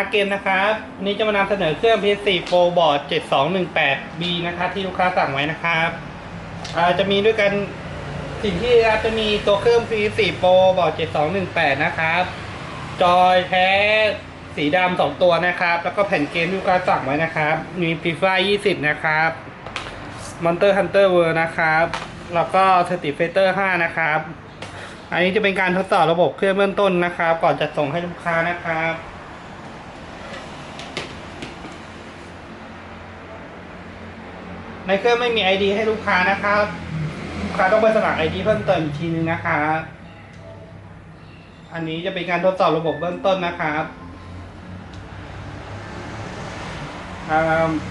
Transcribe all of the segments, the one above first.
ร์เกมนะครับวันนี้จะมานำเสนอเครื่อง PS4 Pro Board 7218B นะครับที่ลูกค้าสั่งไว้นะครับจะมีด้วยกันสิ่งที่จะมีตัวเครื่อง PS4 Pro Board 7218 นะครับ จอยแท้สีดำสองตัวนะครับ แล้วก็แผ่นเกมที่ลูกค้าสั่งไว้นะครับ มี FIFA 20 นะครับ Monster Hunter World นะครับ แล้วก็ Street Fighter 5 นะครับ อันนี้จะเป็นการทดสอบระบบเครื่องเบื้องต้นนะครับ ก่อนจะส่งให้ลูกค้านะครับ ในเครื่องไม่มี ID ให้ลูกค้านะครับลูกค้าต้องไปสมัคร ID เพิ่มเติมอีกทีนึงนะครับอันนี้จะเป็นการทดสอบระบบเบื้องต้นนะครับอ่า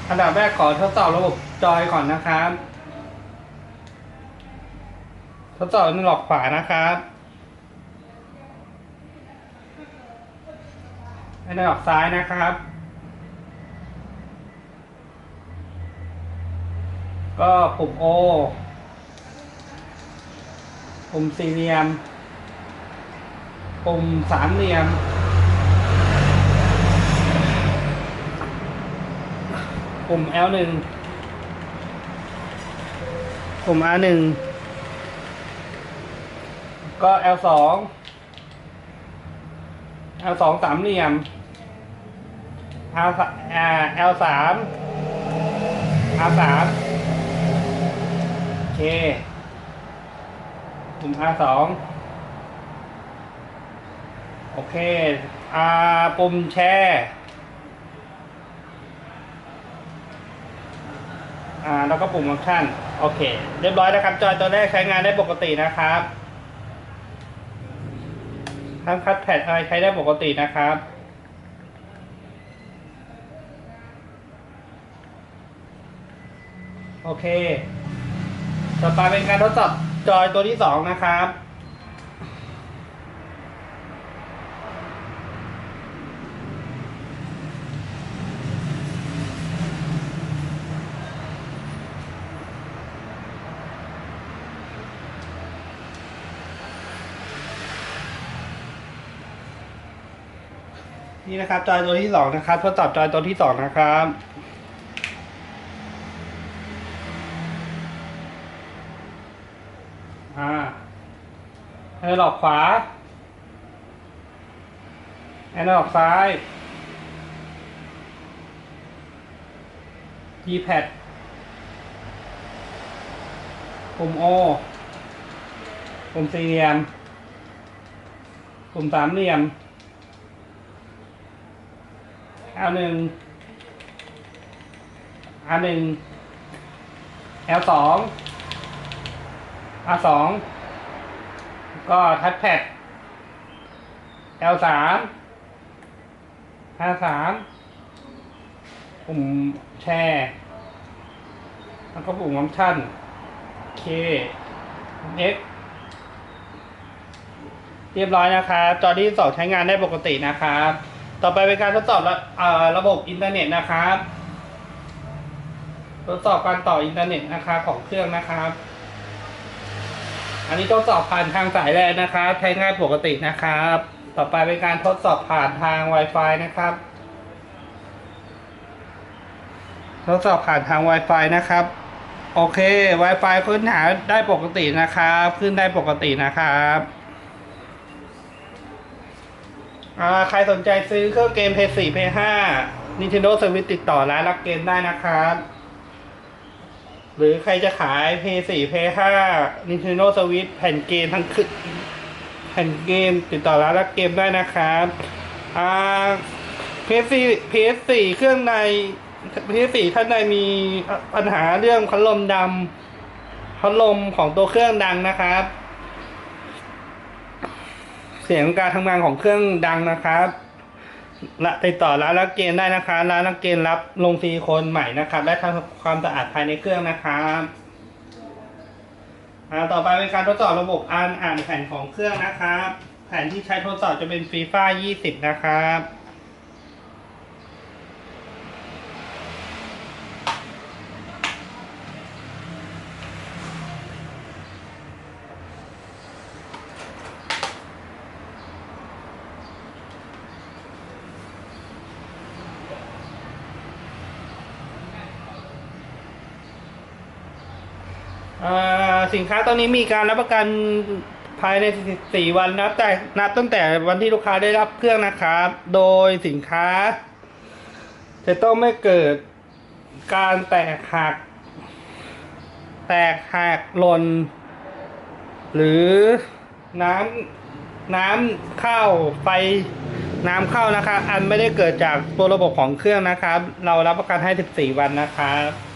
อันดับแรกขอทดสอบระบบจอยก่อนนะครับ ทดสอบมือหลอกขวานะครับอันหลอกซ้ายนะครับ ก็ปุ่ม O ปุ่มสี่เหลี่ยมปุ่มสามเหลี่ยม ปุ่ม L1 ปุ่ม R1 ก็ L2 L2 สามเหลี่ยม L อ่า L3 R3 เคปุ่ม R2 โอเคอาปุ่มแชร์ อ่า แล้วก็ปุ่มฟังก์ชัน โอเค เรียบร้อยนะครับ จอยตัวแรกใช้งานได้ปกตินะครับทั้งคัดแพดอะไรใช้ได้ปกตินะครับโอเค ต่อไปเป็นการทดสอบจอยตัวที่สองนะครับ นี่นะครับจอยตัวที่สองนะครับ ทดสอบจอยตัวที่สองนะครับ อ่าแอนหลอกขวา แอนหลอกซ้าย G pad ปุ่ม O ปุ่มสี่เหลี่ยมปุ่มสามเหลี่ยม L หนึ่ง R หนึ่ง L ส อง R สองก็ทัชแพด L สาม R สามปุ่มแชร์ แล้วก็ปุ่มฟังก์ชัน K X เรียบร้อยนะครับ จอที่สองใช้งานได้ปกตินะครับ ต่อไปเป็นการทดสอบระระบบอินเทอร์เน็ตนะครับ ทดสอบการต่ออินเทอร์เน็ตนะครับของเครื่องนะครับ อันนี้ทดสอบผ่านทางสายแลนนะครับ ใช้ง่ายปกตินะครับ ต่อไปเป็นการทดสอบผ่านทาง Wi-Fi นะครับ ทดสอบผ่านทาง Wi-Fi นะครับ โอเค Wi-Fi ค้นหาได้ปกตินะครับ ขึ้นได้ปกตินะครับใครสนใจซื้อเครื่องเกม PS4 PS5 Nintendo Switch ติดต่อร้านรักเกมได้นะครับ หรือใครจะขาย PS4 PS5 Nintendo Switch แผ่นเกมทั้งคือแผ่นเกมติดต่อร้านรักเกมได้นะครับอ่า PS4 PS4 เครื่องใน PS4 ท่านใดมีปัญหาเรื่องพัดลมดำพัดลมของตัวเครื่องดังนะครับ เสียงการทำงานของเครื่องดังนะครับ ละติดต่อร้านรักเกณฑ์ได้นะคะร้านรักเกณฑ์รับลงซีโคนใหม่นะครับและทำความสะอาดภายในเครื่องนะครับอ่าต่อไปเป็นการทดสอบระบบอ่านอ่านแผ่นของเครื่องนะครับ แผ่นที่ใช้ทดสอบจะเป็นฟีฟ่า20 นะครับ สินค้าตอนนี้มีการรับประกันภายใน 4 วันนับแต่นับตั้งแต่วันที่ลูกค้าได้รับเครื่องนะครับ โดยสินค้า จะต้องไม่เกิดการแตกหัก แตกหักหล่น หรือน้ำน้ำเข้าไฟน้ำเข้านะครับอันไม่ได้เกิดจากตัวระบบของเครื่องนะครับ เรารับประกันให้ 14 วันนะครับ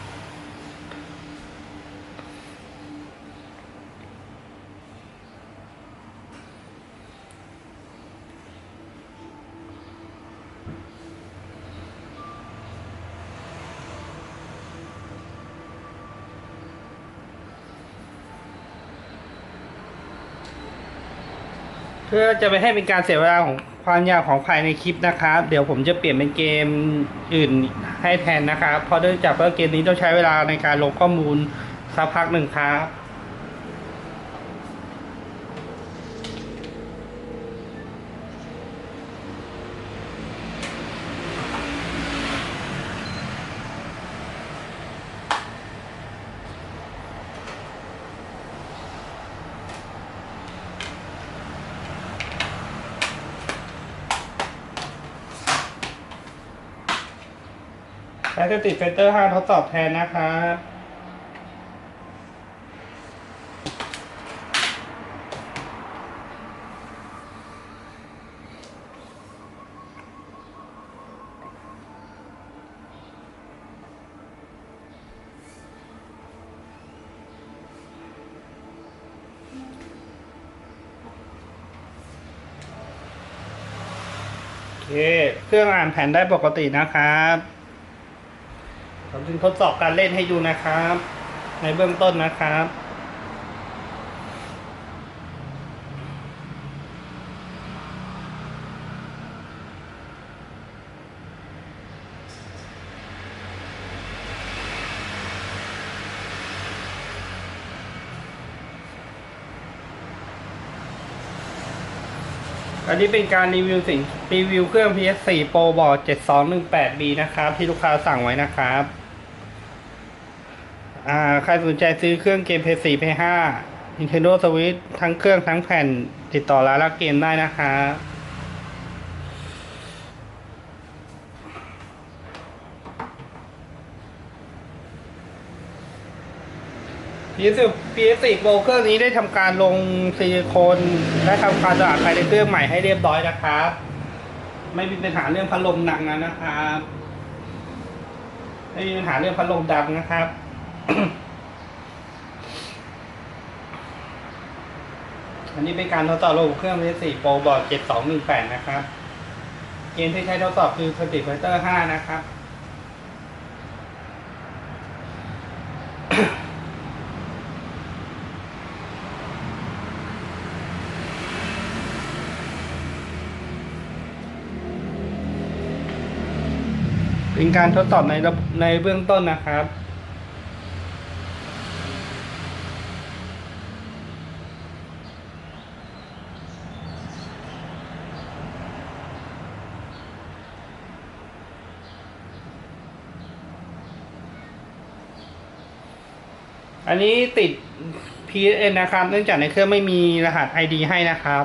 พื่อจะไม่ให้เป็นการเสียเวลาของความยาวของภายในคลิปนะครับ เดี๋ยวผมจะเปลี่ยนเป็นเกมอื่นให้แทนนะครับเพราะเนื่องจากว่าเกมนี้ต้องใช้เวลาในการลงข้อมูลสักพักหนึ่งครับ แอสติดเฟเตอร์5ทดสอบแทนนะครับโอเคเครื่องอ่านแผ่นได้ปกตินะครับ จึงทดสอบการเล่นให้ดูนะครับ ในเบื้องต้นนะครับอันนี้เป็นการรีวิวสิ่งรีวิวเครื่อง PS4 Pro บอร์ด 7218B นะครับ ที่ลูกค้าสั่งไว้นะครับ อ่าใครสนใจซื้อเครื่องเกม PS4 PS5 Nintendo Switch ทั้งเครื่องทั้งแผ่นติดต่อร้านรักเกมได้นะครับ PS4 PS4 Pro เครื่องนี้ได้ทำการลงซิลิโคนและทำความสะอาดภายในเครื่องใหม่ให้เรียบร้อยนะครับ ไม่มีปัญหาเรื่องพัดลมดังนะนะครับไม่มีปัญหาเรื่องพัดลมดังนะครับ อันนี้เป็นการทดสอบระบบเครื่อง PS4 Pro บอร์ด7218 นะครับ เกมที่ใช้ทดสอบคือ Street Fighter 5 นะครับ เป็นการทดสอบในในเบื้องต้นนะครับ อันนี้ติด PSN นะครับ เนื่องจากในเครื่องไม่มีรหัส ID ให้นะครับ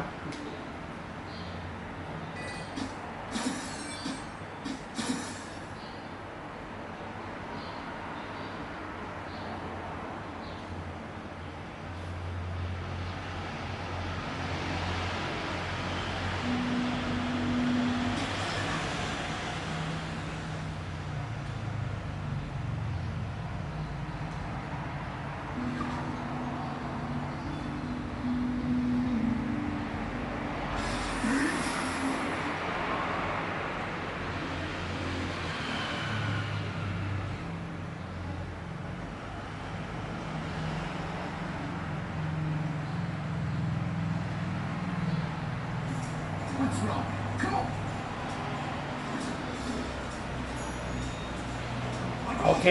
โอเค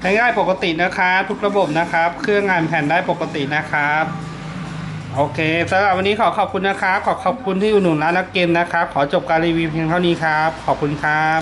ใช้ง่ายปกตินะครับ ทุกระบบนะครับ เครื่องงานแผ่นได้ปกตินะครับ โอเคสำหรับวันนี้ขอขอบคุณนะครับ ขอขอบคุณที่อุดหนุนร้านนักเกมนะครับ ขอจบการรีวิวเพียงเท่านี้ครับ ขอบคุณครับ